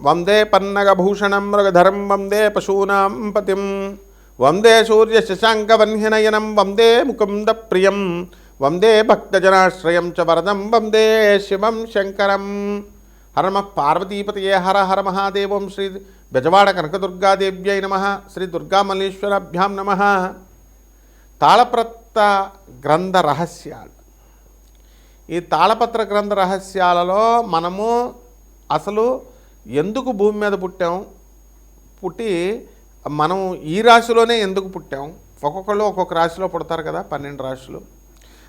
వందే పన్నగభూషణం మృగధరం వందే పశూనాం పతిం. వందే సూర్య శశాంకవన్యనయనం వందే ముకుంద ప్రియం వందే భక్తజనాశ్రయం చ వరదం వందే శివం శంకరం. హరమ పార్వతీపతయే హర హర మహాదేవం శ్రీ బెజవాడ కనకదుర్గాదేవ్యై నమ. శ్రీ దుర్గామల్లేశ్వరాభ్యాం నమ. తాళప్రత్త గ్రంథ రహస్యాలు. ఈ తాళపత్ర గ్రంథ రహస్యాలలో మనము అసలు ఎందుకు భూమి మీద పుట్టాం? పుట్టి మనం ఈ రాశిలోనే ఎందుకు పుట్టాం? ఒక్కొక్కళ్ళు ఒక్కొక్క రాశిలో పుడతారు కదా పన్నెండు రాశులు.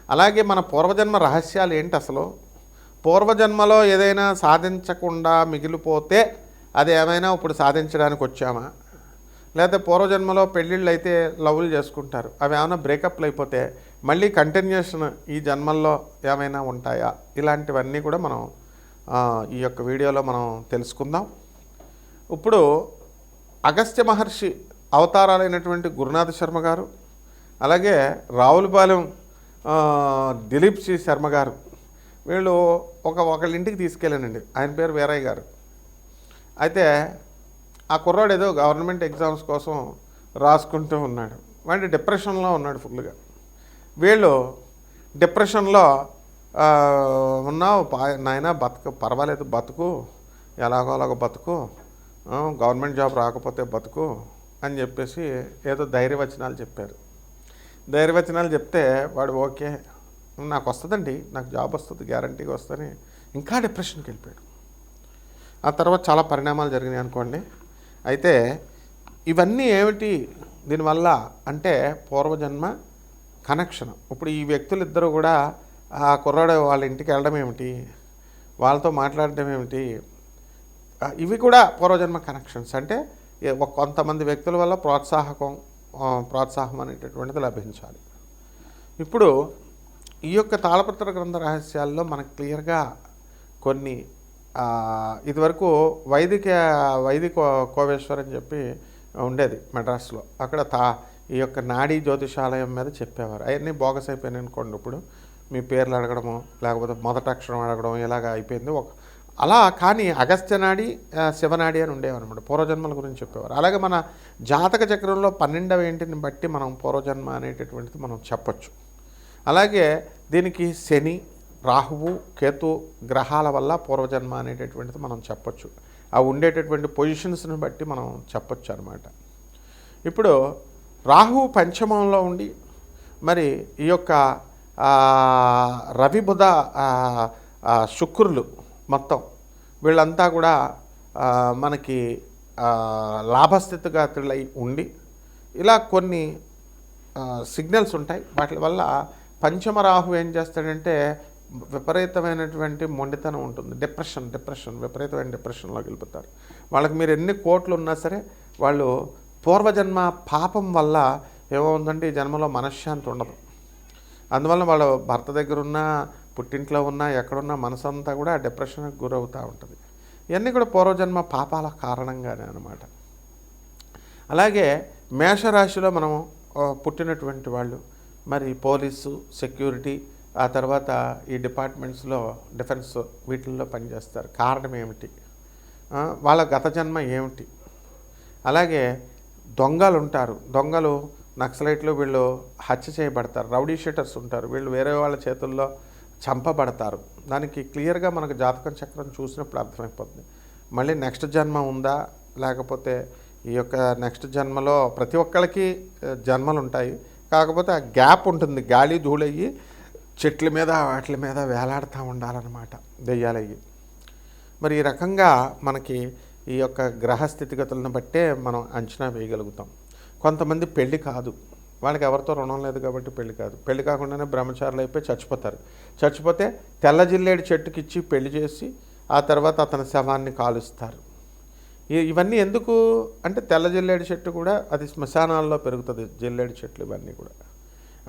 అలాగే మన పూర్వజన్మ రహస్యాలు ఏంటి అసలు? పూర్వజన్మలో ఏదైనా సాధించకుండా మిగిలిపోతే అది ఏమైనా ఇప్పుడు సాధించడానికి వచ్చామా? లేకపోతే పూర్వజన్మలో పెళ్ళిళ్ళు అయితే లవ్లు చేసుకుంటారు. అవి ఏమైనా బ్రేకప్లు అయిపోతే మళ్ళీ కంటిన్యూషన్ ఈ జన్మల్లో ఏమైనా ఉంటాయా? ఇలాంటివన్నీ కూడా మనం ఈ యొక్క వీడియోలో మనం తెలుసుకుందాం. ఇప్పుడు అగస్త్య మహర్షి అవతారాలైనటువంటి గురునాథ శర్మ గారు అలాగే రావులపాలెం దిలీప్ సి శర్మ గారు వీళ్ళు ఒక ఒకళ్ళ ఇంటికి తీసుకెళ్ళానండి. ఆయన పేరు వీరయ్య గారు. అయితే ఆ కుర్రాడు ఏదో గవర్నమెంట్ ఎగ్జామ్స్ కోసం రాసుకుంటూ ఉన్నాడు. వాడి డిప్రెషన్లో ఉన్నాడు ఫుల్గా వీళ్ళు డిప్రెషన్లో ఉన్నావు పా నాయన బతుకు పర్వాలేదు బతుకు ఎలాగో అలాగో బతుకు గవర్నమెంట్ జాబ్ రాకపోతే బతుకు అని చెప్పేసి ఏదో ధైర్యవచనాలు చెప్పారు. ధైర్యవచనాలు చెప్తే వాడు ఓకే నాకు వస్తుందండి నాకు జాబ్ వస్తుంది గ్యారంటీగా వస్తుంది ఇంకా డిప్రెషన్కి వెళ్ళిపోయాడు. ఆ తర్వాత చాలా పరిణామాలు జరిగినాయి అనుకోండి. అయితే ఇవన్నీ ఏమిటి? దీనివల్ల అంటే పూర్వజన్మ కనెక్షన్. ఇప్పుడు ఈ వ్యక్తులిద్దరూ కూడా ఆ కుర్రాడు వాళ్ళ ఇంటికి వెళ్ళడం ఏమిటి? వాళ్ళతో మాట్లాడడం ఏమిటి? ఇవి కూడా పూర్వజన్మ కనెక్షన్స్. అంటే కొంతమంది వ్యక్తుల వల్ల ప్రోత్సాహకం ప్రోత్సాహం అనేటటువంటిది లభించాలి. ఇప్పుడు ఈ యొక్క తాళపత్ర గ్రంథ రహస్యాల్లో మనకు క్లియర్గా కొన్ని ఇదివరకు వైదిక వైదిక కోవేశ్వర్ అని చెప్పి ఉండేది మెడ్రాస్లో అక్కడ తా ఈ యొక్క నాడీ జ్యోతిషాలయం మీద చెప్పేవారు. అవన్నీ బోగస్ అయిపోయినాయి అనుకోండి ఇప్పుడు. మీ పేర్లు అడగడము లేకపోతే మొదట అక్షరం అడగడం ఇలాగ అయిపోయింది. ఒక అలా కానీ అగస్త్యనాడి శివనాడి అని ఉండేవన్నమాట పూర్వజన్మల గురించి చెప్పేవారు. అలాగే మన జాతక చక్రంలో పన్నెండవ ఇంటిని బట్టి మనం పూర్వజన్మ అనేటటువంటిది మనం చెప్పచ్చు. అలాగే దీనికి శని రాహువు కేతు గ్రహాల వల్ల పూర్వజన్మ అనేటటువంటిది మనం చెప్పొచ్చు. ఆ ఉండేటటువంటి పొజిషన్స్ని బట్టి మనం చెప్పొచ్చు అనమాట ఇప్పుడు రాహు పంచమంలో ఉండి మరి ఈ యొక్క రవి బుధ శుక్రులు మొత్తం వీళ్ళంతా కూడా మనకి లాభస్థితిగా లాభస్థితిగతులై ఉండి ఇలా కొన్ని సిగ్నల్స్ ఉంటాయి. వాటి వల్ల పంచమ రాహు ఏం చేస్తాడంటే విపరీతమైనటువంటి మొండితనం ఉంటుంది. డిప్రెషన్ డిప్రెషన్ విపరీతమైన డిప్రెషన్లోకి వెళ్ళిపోతారు. వాళ్ళకి మీరు ఎన్ని కోట్లు ఉన్నా సరే వాళ్ళు పూర్వజన్మ పాపం వల్ల ఏమవుందంటే ఈ జన్మలో మనశ్శాంతి ఉండదు. అందువల్ల వాళ్ళ భర్త దగ్గర ఉన్న పుట్టింట్లో ఉన్న ఎక్కడున్నా మనసు అంతా కూడా డిప్రెషన్కి గురవుతూ ఉంటుంది. ఇవన్నీ కూడా పూర్వజన్మ పాపాల కారణంగానే అనమాట అలాగే మేషరాశిలో మనం పుట్టినటువంటి వాళ్ళు మరి పోలీసు సెక్యూరిటీ ఆ తర్వాత ఈ డిపార్ట్మెంట్స్లో డిఫెన్స్ వీటిల్లో పనిచేస్తారు. కారణం ఏమిటి? వాళ్ళ గత జన్మ ఏమిటి? అలాగే దొంగలు ఉంటారు దొంగలు నక్సలైట్లు వీళ్ళు హత్య చేయబడతారు. రౌడీ షీటర్స్ ఉంటారు. వీళ్ళు వేరే వాళ్ళ చేతుల్లో చంపబడతారు. దానికి క్లియర్గా మనకు జాతకం చక్రం చూసినప్పుడు అర్థమైపోతుంది. మళ్ళీ నెక్స్ట్ జన్మ ఉందా? లేకపోతే ఈ యొక్క నెక్స్ట్ జన్మలో ప్రతి ఒక్కరికి జన్మలు ఉంటాయి. కాకపోతే ఆ గ్యాప్ ఉంటుంది. గాలి ధూళయ్యి చెట్ల మీద వాటి మీద వేలాడుతూ ఉండాలన్నమాట. దెయ్యాలయ్యి. మరి ఈ రకంగా మనకి ఈ యొక్క గ్రహ స్థితిగతులను బట్టే మనం అంచనా వేయగలుగుతాం. కొంతమంది పెళ్ళి కాదు. వాళ్ళకి ఎవరితో రుణం లేదు కాబట్టి పెళ్ళి కాదు. పెళ్ళి కాకుండానే బ్రహ్మచారులు అయిపోయి చచ్చిపోతారు. చచ్చిపోతే తెల్ల జిల్లేడు చెట్టుకి ఇచ్చి పెళ్ళి చేసి ఆ తర్వాత అతని శవాన్ని కాలుస్తారు. ఇవన్నీ ఎందుకు? అంటే తెల్ల జిల్లేడు చెట్టు కూడా అది శ్మశానాల్లో పెరుగుతుంది. జిల్లేడు చెట్లు ఇవన్నీ కూడా.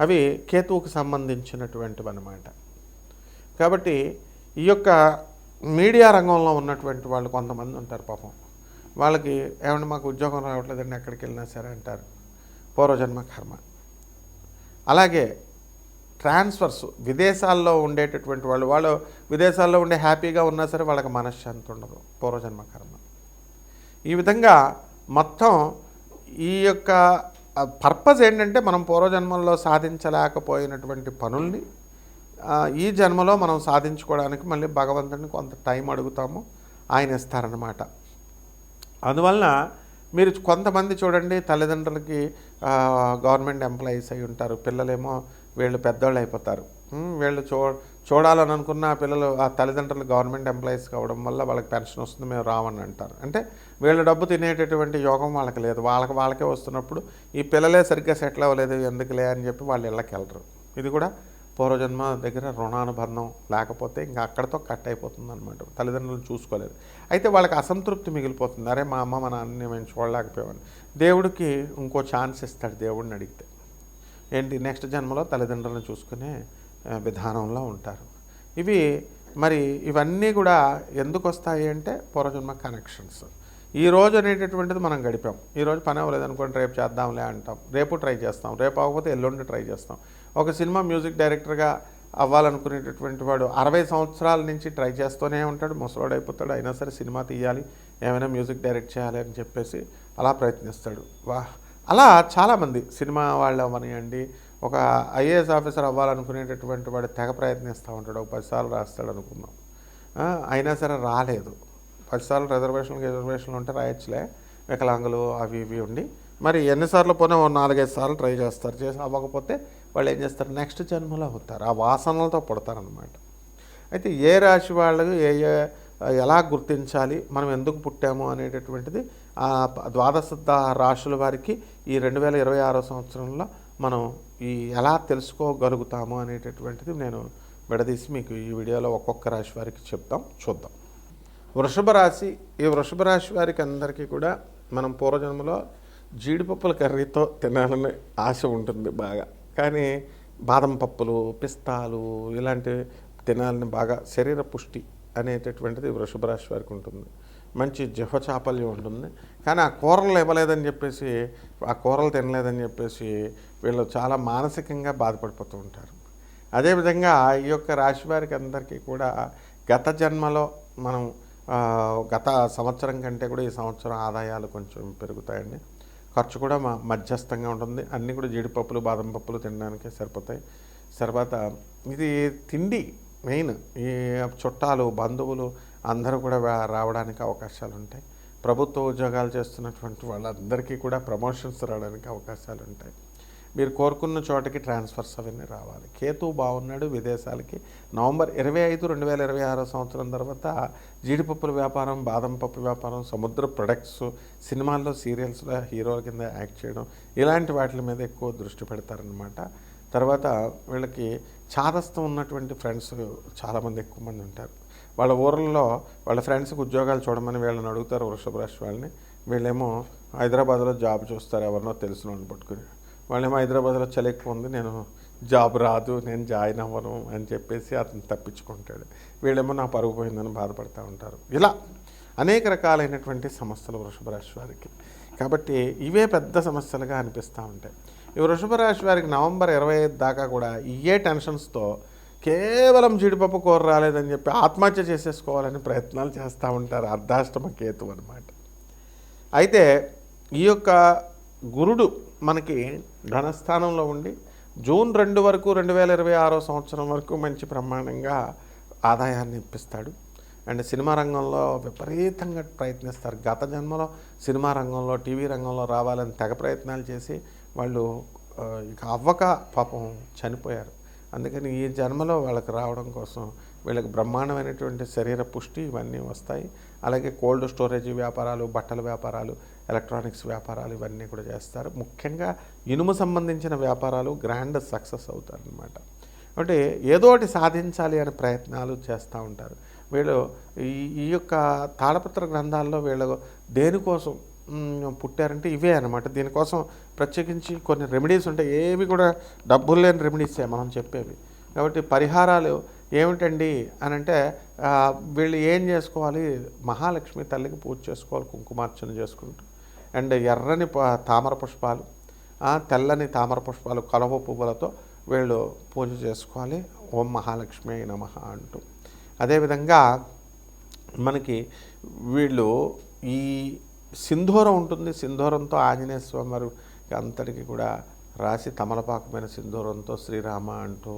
అవి కేతువుకు సంబంధించినటువంటివి అన్నమాట కాబట్టి ఈ యొక్క మీడియా రంగంలో ఉన్నటువంటి వాళ్ళు కొంతమంది ఉంటారు పాపం. వాళ్ళకి ఏమన్నా మాకు ఉద్యోగం రావట్లేదండి ఎక్కడికి వెళ్ళినా సరే అంటారు. పూర్వజన్మ కర్మ. అలాగే ట్రాన్స్ఫర్స్ విదేశాల్లో ఉండేటటువంటి వాళ్ళు వాళ్ళు విదేశాల్లో ఉండే హ్యాపీగా ఉన్నా సరే వాళ్ళకి మనశ్శాంతి ఉండదు పూర్వజన్మ కర్మ. ఈ విధంగా మొత్తం ఈ యొక్క పర్పస్ ఏంటంటే మనం పూర్వజన్మల్లో సాధించలేకపోయినటువంటి పనుల్ని ఈ జన్మలో మనం సాధించుకోవడానికి మళ్ళీ భగవంతుడిని కొంత టైం అడుగుతాము ఆయన ఇస్తారనమాట అందువలన మీరు కొంతమంది చూడండి తల్లిదండ్రులకి గవర్నమెంట్ ఎంప్లాయీస్ అయి ఉంటారు. పిల్లలేమో వీళ్ళు పెద్దోళ్ళు అయిపోతారు. వీళ్ళు చూ చూడాలని అనుకున్న పిల్లలు ఆ తల్లిదండ్రులు గవర్నమెంట్ ఎంప్లాయీస్ కావడం వల్ల వాళ్ళకి పెన్షన్ వస్తుంది మేము రావని అంటారు. అంటే వీళ్ళు డబ్బు తినేటటువంటి యోగం వాళ్ళకి లేదు. వాళ్ళకి వాళ్ళకే వస్తున్నప్పుడు ఈ పిల్లలే సరిగ్గా సెటిల్ అవ్వలేదు ఎందుకులే అని చెప్పి వాళ్ళు ఇళ్ళకి వెళ్ళరు. ఇది కూడా పూర్వజన్మ దగ్గర రుణానుబంధం లేకపోతే ఇంకా అక్కడతో కట్ అయిపోతుంది అనమాట తల్లిదండ్రులను చూసుకోలేదు. అయితే వాళ్ళకి అసంతృప్తి మిగిలిపోతుంది. అరే మా అమ్మ మా నాన్నని మేము చూడలేకపోయామని. దేవుడికి ఇంకో ఛాన్స్ ఇస్తాడు దేవుడిని అడిగితే. ఏంటి? నెక్స్ట్ జన్మలో తల్లిదండ్రులను చూసుకునే విధానంలో ఉంటారు. ఇవి మరి ఇవన్నీ కూడా ఎందుకు వస్తాయి అంటే పూర్వజన్మ కనెక్షన్స్. ఈ రోజు అనేటటువంటిది మనం గడిపాం. ఈరోజు పని అవ్వలేదు అనుకోండి రేపు చేద్దాంలే అంటాం. రేపు ట్రై చేస్తాం. రేపు అవ్వకపోతే ఎల్లుండి ట్రై చేస్తాం. ఒక సినిమా మ్యూజిక్ డైరెక్టర్గా అవ్వాలనుకునేటటువంటి వాడు అరవై సంవత్సరాల నుంచి ట్రై చేస్తూనే ఉంటాడు ముసలోడైపోతాడు అయిపోతాడు అయినా సరే సినిమా తీయాలి ఏమైనా మ్యూజిక్ డైరెక్ట్ చేయాలి అని చెప్పేసి అలా ప్రయత్నిస్తాడు. వా అలా చాలామంది సినిమా వాళ్ళు అవ్వనియండి ఒక ఐఏఎస్ ఆఫీసర్ అవ్వాలనుకునేటటువంటి వాడు తెగ ప్రయత్నిస్తూ ఉంటాడు ఒక పదిసార్లు రాస్తాడు అనుకుందాం. అయినా సరే రాలేదు. పదిసార్లు రిజర్వేషన్లు రిజర్వేషన్లు ఉంటే రాయొచ్చులే వికలాంగులు అవి ఇవి ఉండి మరి ఎన్నిసార్లు పోయినా ఓ నాలుగైదు సార్లు ట్రై చేస్తారు చేసి అవ్వకపోతే వాళ్ళు ఏం చేస్తారు? నెక్స్ట్ జన్మలో అవుతారు. ఆ వాసనలతో పుడతారనమాట అయితే ఏ రాశి వాళ్ళు ఏ ఏ ఎలా గుర్తించాలి? మనం ఎందుకు పుట్టాము అనేటటువంటిది ఆ ద్వాదశ రాశుల వారికి ఈ రెండు వేల ఇరవై ఆరో సంవత్సరంలో మనం ఈ ఎలా తెలుసుకోగలుగుతాము అనేటటువంటిది నేను విడదీసి మీకు ఈ వీడియోలో ఒక్కొక్క రాశి వారికి చెప్తాం చూద్దాం. వృషభ రాశి ఈ వృషభ రాశి వారికి అందరికీ కూడా మనం పూర్వజన్మలో జీడిపప్పుల కర్రీతో తినాలని ఆశ ఉంటుంది బాగా. కానీ బాదం పప్పులు పిస్తాలు ఇలాంటివి తినాలని బాగా శరీర పుష్టి అనేటటువంటిది వృషభరాశి వారికి ఉంటుంది. మంచి జిహ చాపల్యం ఉంటుంది. కానీ ఆ కూరలు ఇవ్వలేదని చెప్పేసి ఆ కూరలు తినలేదని చెప్పేసి వీళ్ళు చాలా మానసికంగా బాధపడిపోతూ ఉంటారు. అదేవిధంగా ఈ యొక్క రాశి వారికి అందరికీ కూడా గత జన్మలో మనం గత సంవత్సరం కంటే కూడా ఈ సంవత్సరం ఆదాయాలు కొంచెం పెరుగుతాయండి. ఖర్చు కూడా మా మధ్యస్థంగా ఉంటుంది. అన్నీ కూడా జీడిపప్పులు బాదం పప్పులు తినడానికి సరిపోతాయి. తర్వాత ఇది తిండి మెయిన్. ఈ చుట్టాలు బంధువులు అందరూ కూడా రావడానికి అవకాశాలు ఉంటాయి. ప్రభుత్వ ఉద్యోగాలు చేస్తున్నటువంటి వాళ్ళందరికీ కూడా ప్రమోషన్స్ రావడానికి అవకాశాలు ఉంటాయి. మీరు కోరుకున్న చోటకి ట్రాన్స్ఫర్స్ అవన్నీ రావాలి. కేతు బాగున్నాడు విదేశాలకి. నవంబర్ ఇరవై ఐదు రెండు వేల ఇరవై ఆరో సంవత్సరం తర్వాత జీడిపప్పుల వ్యాపారం బాదం పప్పు వ్యాపారం సముద్ర ప్రొడక్ట్స్ సినిమాల్లో సీరియల్స్లో హీరోల కింద యాక్ట్ చేయడం ఇలాంటి వాటి మీద ఎక్కువ దృష్టి పెడతారనమాట తర్వాత వీళ్ళకి చాదస్తం ఉన్నటువంటి ఫ్రెండ్స్ చాలామంది ఎక్కువ మంది ఉంటారు. వాళ్ళ ఊర్లలో వాళ్ళ ఫ్రెండ్స్కి ఉద్యోగాలు చూడమని వీళ్ళని అడుగుతారు వృషభ రాశి వాళ్ళని. వీళ్ళేమో హైదరాబాద్లో జాబ్ చూస్తారు ఎవరినో తెలిసిన వాళ్ళని పట్టుకుని. వాళ్ళేమో హైదరాబాద్లో చలి ఎక్కువ ఉంది. నేను జాబ్ రాదు నేను జాయిన్ అవ్వను అని చెప్పేసి అతను తప్పించుకుంటాడు. వీళ్ళేమో నా పరుగు పోయిందని బాధపడుతూ ఉంటారు. ఇలా అనేక రకాలైనటువంటి సమస్యలు వృషభ రాశి వారికి. కాబట్టి ఇవే పెద్ద సమస్యలుగా అనిపిస్తూ ఉంటాయి. ఈ వృషభ రాశి వారికి నవంబర్ ఇరవై ఐదు దాకా కూడా ఇయే టెన్షన్స్తో కేవలం జీడిపప్పు కూర రాలేదని చెప్పి ఆత్మహత్య చేసేసుకోవాలని ప్రయత్నాలు చేస్తూ ఉంటారు. అర్ధాష్టమ కేతు అనమాట అయితే ఈ యొక్క గురుడు మనకి ధనస్థానంలో ఉండి జూన్ రెండు వరకు రెండు వేల ఇరవై ఆరో సంవత్సరం వరకు మంచి బ్రహ్మాండంగా ఆదాయాన్ని ఇప్పిస్తాడు. అండ్ సినిమా రంగంలో విపరీతంగా ప్రయత్నిస్తారు. గత జన్మలో సినిమా రంగంలో టీవీ రంగంలో రావాలని తెగ ప్రయత్నాలు చేసి వాళ్ళు ఇక అవ్వక పాపం చనిపోయారు. అందుకని ఈ జన్మలో వాళ్ళకి రావడం కోసం వీళ్ళకి బ్రహ్మాండమైనటువంటి శరీర పుష్టి ఇవన్నీ వస్తాయి. అలాగే కోల్డ్ స్టోరేజ్ వ్యాపారాలు బట్టల వ్యాపారాలు ఎలక్ట్రానిక్స్ వ్యాపారాలు ఇవన్నీ కూడా చేస్తారు. ముఖ్యంగా ఇనుము సంబంధించిన వ్యాపారాలు గ్రాండ్ సక్సెస్ అవుతారనమాట అంటే ఏదో ఒకటి సాధించాలి అనే ప్రయత్నాలు చేస్తూ ఉంటారు. వీళ్ళు ఈ ఈ యొక్క తాళపత్ర గ్రంథాల్లో వీళ్ళు దేనికోసం పుట్టారంటే ఇవే అనమాట దీనికోసం ప్రత్యేకించి కొన్ని రెమెడీస్ ఉంటాయి. ఏవి కూడా డబ్బులు లేని రెమెడీసే మనం చెప్పేవి. కాబట్టి పరిహారాలు ఏమిటండి అని అంటే వీళ్ళు ఏం చేసుకోవాలి? మహాలక్ష్మి తల్లికి పూజ చేసుకోవాలి కుంకుమార్చన చేసుకుంటూ. అండ్ ఎర్రని తామర పుష్పాలు తెల్లని తామర పుష్పాలు కలవ పువ్వులతో వీళ్ళు పూజ చేసుకోవాలి. ఓం మహాలక్ష్మి అయి నమ అంటూ. అదేవిధంగా మనకి వీళ్ళు ఈ సింధూరం ఉంటుంది. సింధూరంతో ఆంజనేయ స్వామి అంతటికి కూడా రాసి తమలపాకమైన సింధూరంతో శ్రీరామ అంటూ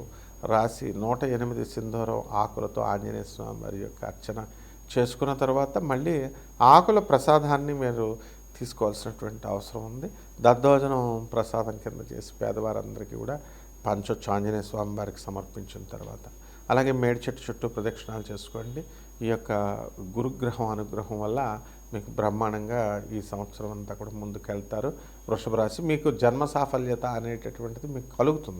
రాసి నూట ఎనిమిది సింధూరం ఆకులతో ఆంజనేయ స్వామి వారి యొక్క అర్చన చేసుకున్న తర్వాత మళ్ళీ ఆకుల ప్రసాదాన్ని మీరు తీసుకోవాల్సినటువంటి అవసరం ఉంది. దద్దోజనం ప్రసాదం కింద చేసి పేదవారందరికీ కూడా పంచొచ్చు ఆంజనేయ స్వామి వారికి సమర్పించిన తర్వాత. అలాగే మేడి చెట్టు చుట్టూ ప్రదక్షిణాలు చేసుకోండి. ఈ యొక్క గురుగ్రహం అనుగ్రహం వల్ల మీకు బ్రహ్మాండంగా ఈ సంవత్సరం అంతా కూడా ముందుకెళ్తారు. వృషభ రాశి మీకు జన్మ సాఫల్యత అనేటటువంటిది మీకు కలుగుతుంది.